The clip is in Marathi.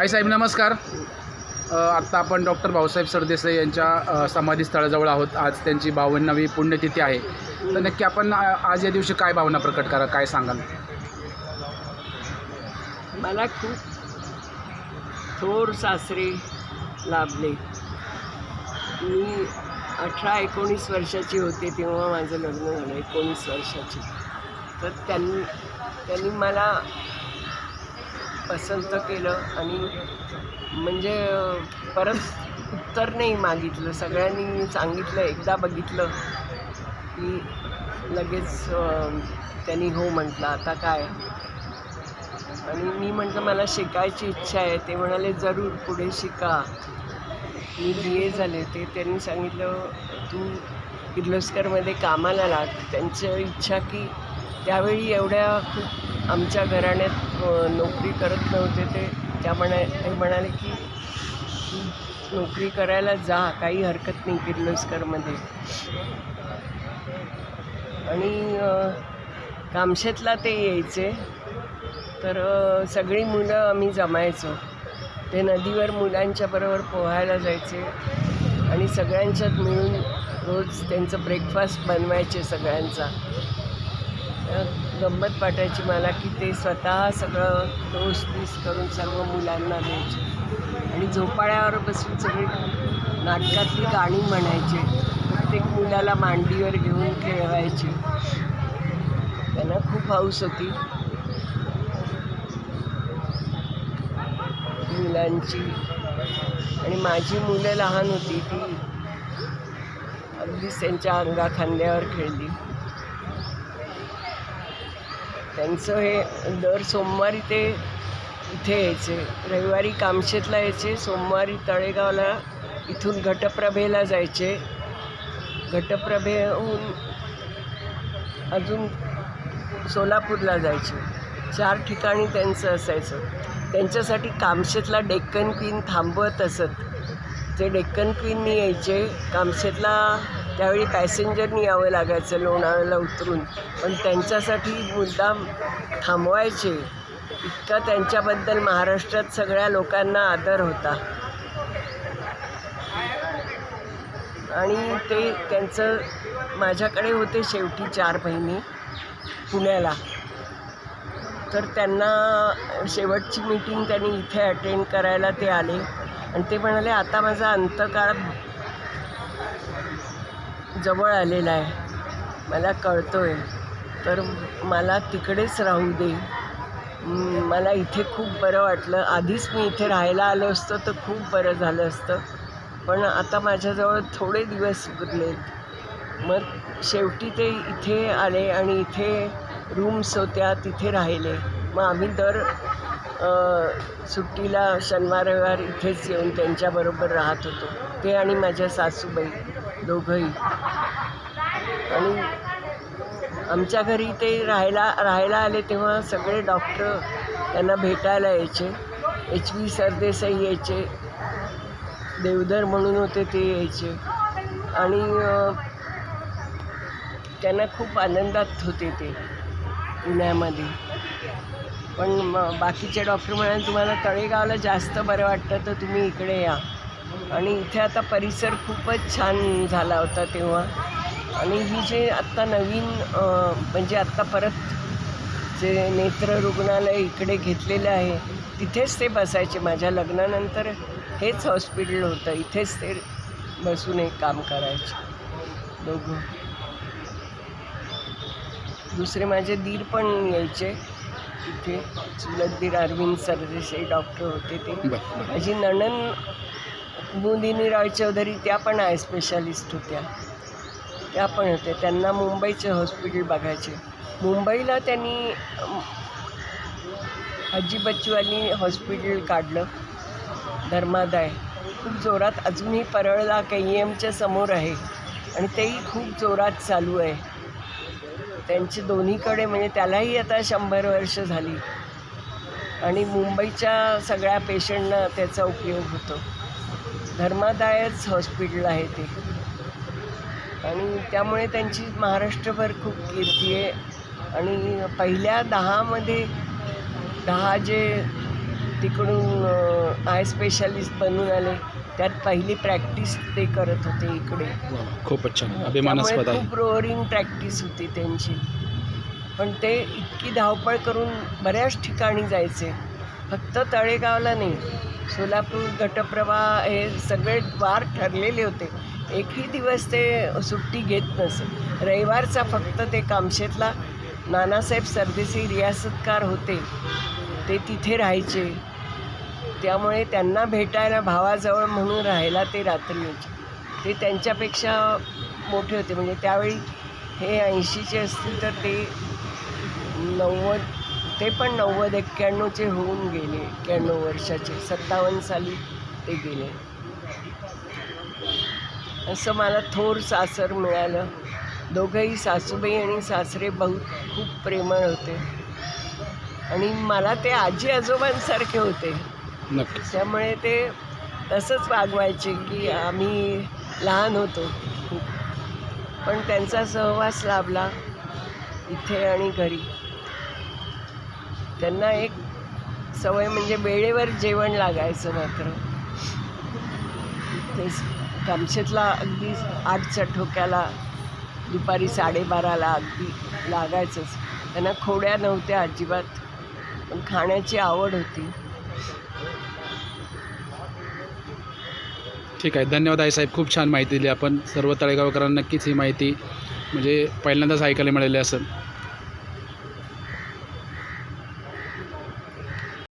आईसाहेब नमस्कार. आत्ता आपण डॉक्टर भाऊसाहेब सरदेसाई यांच्या समाधीस्थळाजवळ आहोत. आज त्यांची बावन्नावी पुण्यतिथी आहे. तर नक्की आपण आज या दिवशी काय भावना प्रकट करा काय सांगाल? मला खूप थोर सासरे लाभले. मी अठरा एकोणीस वर्षाची होते तेव्हा माझं लग्न झालं एकोणीस वर्षाची. तर त्यांनी त्यांनी मला पसंत केलं आणि म्हणजे परत उत्तर नाही मागितलं. सगळ्यांनी सांगितलं एकदा बघितलं की लगेच त्यांनी हो म्हटलं आता काय? आणि मी म्हटलं मला शिकायची इच्छा आहे. ते म्हणाले जरूर पुढे शिका. मी बी ए झाले. ते त्यांनी सांगितलं तू किर्लोस्करमध्ये कामाला लाग. त्यांची इच्छा की त्यावेळी एवढ्या खूप आमच्या घराण्यात नोकरी करत नव्हते ते. त्या म्हणा ते म्हणाले की नोकरी करायला जा काही हरकत नाही किर्लोस्करमध्ये. आणि कामशेतला ते यायचे. तर सगळी मुलं आम्ही जमायचो. ते नदीवर मुलांच्या बरोबर पोहायला जायचे. आणि सगळ्यांच्यात मिळून रोज त्यांचं ब्रेकफास्ट बनवायचे सगळ्यांचा. गंमत वाटायची मला की ते स्वतः सगळं टोस्ट पीस करून सर्व मुलांना द्यायचे. आणि झोपाळ्यावर बसून सगळी नाटकातली गाणी म्हणायचे. प्रत्येक मुलाला मांडीवर घेऊन खेळवायचे. त्यांना खूप हौस होती. मुलांची. आणि माझी मुलं लहान होती ती अगदीच त्यांच्या अंगा खांद्यावर खेळली. त्यांचं हे दर सोमवारी ते इथे यायचे. रविवारी कामशेतला यायचे सोमवारी तळेगावला इथून घटप्रभेला जायचे. घटप्रभेहून अजून सोलापूरला जायचे. चार ठिकाणी त्यांचं असायचं. त्यांच्यासाठी कामशेतला डेक्कन क्वीन थांबवत असत. ते डेक्कन क्वीननी यायचे. कामशेतला त्यावेळी पॅसेंजरनी यावं लागायचं लोणावळ्याला उतरून. पण त्यांच्यासाठी मुद्दाम थांबवायचे. इतका त्यांच्याबद्दल महाराष्ट्रात सगळ्या लोकांना आदर होता. आणि ते त्यांचं माझ्याकडे होते शेवटी चार महिने पुण्याला. तर त्यांना शेवटची मीटिंग त्यांनी इथे अटेंड करायला ते आले. आणि ते म्हणाले आता माझा अंतकाळ जवळ आलेला आहे. मला कळतो आहे तर मला तिकडेच राहू दे. मला इथे खूप बरं वाटलं. आधीच मी इथे राहायला आलो असतो तर खूप बरं झालं असतं. पण आता माझ्याजवळ थोडे दिवस उरलेत मग शेवटी ते इथे आले आणि इथे रूम्स होत्या तिथे राहिले. मग आम्ही दर सुट्टीला शनिवार रविवार इथेच येऊन त्यांच्याबरोबर राहत होतो. ते आणि माझ्या सासूबाई. दोघंही. आणि आमच्या घरी ते राहायला राहायला आले तेव्हा सगळे डॉक्टर त्यांना भेटायला यायचे. एच व्ही सरदेसाई यायचे. देवधर म्हणून होते ते यायचे. आणि त्यांना खूप आनंदात होते ते पुण्यामध्ये. पण बाकीचे डॉक्टर म्हणाले तुम्हाला तळेगावला जास्त बरं वाटतं तर तुम्ही इकडे या. आणि इथे आता परिसर खूपच छान झाला होता तेव्हा. आणि ही जे आत्ता नवीन म्हणजे आत्ता परत जे नेत्र रुग्णालय इकडे घेतलेलं आहे तिथेच ते बसायचे. माझ्या लग्नानंतर हेच हॉस्पिटल होतं. इथेच ते बसून एक काम करायचे. दोघं दुसरे माझे दीर पण यायचे इथे. चुलत दीर अरविंद सरदेसाई डॉक्टर होते ते. माझी नणन बुंदिनी रॉय चौधरी त्या पण आय स्पेशालिस्ट होत्या. त्या पण होत्या. त्यांना मुंबईचे हॉस्पिटल बघायचे. मुंबईला त्यांनी अम, आजी बच्चूवाली हॉस्पिटल काढलं. धर्मादाय खूप जोरात अजूनही परळला के ई एमच्या समोर आहे. आणि तेही खूप जोरात चालू आहे. त्यांचे दोन्हीकडे म्हणजे त्यालाही आता शंभर वर्ष झाली. आणि मुंबईच्या सगळ्या पेशंटना त्याचा उपयोग होतो. धर्मादायच हॉस्पिटल आहे ते. आणि त्यामुळे त्यांची महाराष्ट्रभर खूप कीर्ती आहे. आणि पहिल्या दहामध्ये दहा जे तिकडून आय स्पेशालिस्ट बनून आले त्यात पहिली प्रॅक्टिस ते करत होते इकडे. खूपच छान. अभिमानास्पद खूप रोअरिंग प्रॅक्टिस होती त्यांची. पण ते इतकी धावपळ करून बऱ्याच ठिकाणी जायचे. फक्त तळेगावला नाही सोलापूर घटप्रवाह हे सगळे वार ठरलेले होते. एकही दिवस ते सुट्टी घेत नसे. रविवारचा फक्त ते कामशेतला. नानासाहेब सरदेसी रियासतकार होते. ते तिथे राहायचे. त्यामुळे त्यांना भेटायला भावाजवळ म्हणून राहायला ते रात्री यायचे ते त्यांच्यापेक्षा मोठे होते. म्हणजे त्यावेळी हे ऐंशीचे असतील तर ते नव्वद ते पण नव्वद एक्क्याण्णवचे होऊन गेले. एक्क्याण्णव वर्षाचे सत्तावन्न साली ते गेले. असं मला थोर सासर मिळालं. दोघंही सासूबाई आणि सासरे बहुत खूप प्रेमळ होते. आणि मला ते आजी आजोबांसारखे होते. त्यामुळे ते तसंच वागवायचे की आम्ही लहान होतो. खूप पण त्यांचा सहवास लाभला इथे आणि घरी. त्यांना एक सवय म्हणजे वेळेवर जेवण लागायचं मात्र. ते कामशेतला अगदी आठच्या ठोक्याला दुपारी साडेबाराला अगदी लागायचंच. त्यांना खोड्या नव्हत्या अजिबात. पण खाण्याची आवड होती. ठीक आहे. धन्यवाद आई साहेब. खूप छान माहिती दिली आपण. सर्व तळेगावकरांना नक्कीच ही माहिती म्हणजे पहिल्यांदाच ऐकायला मिळाली असेल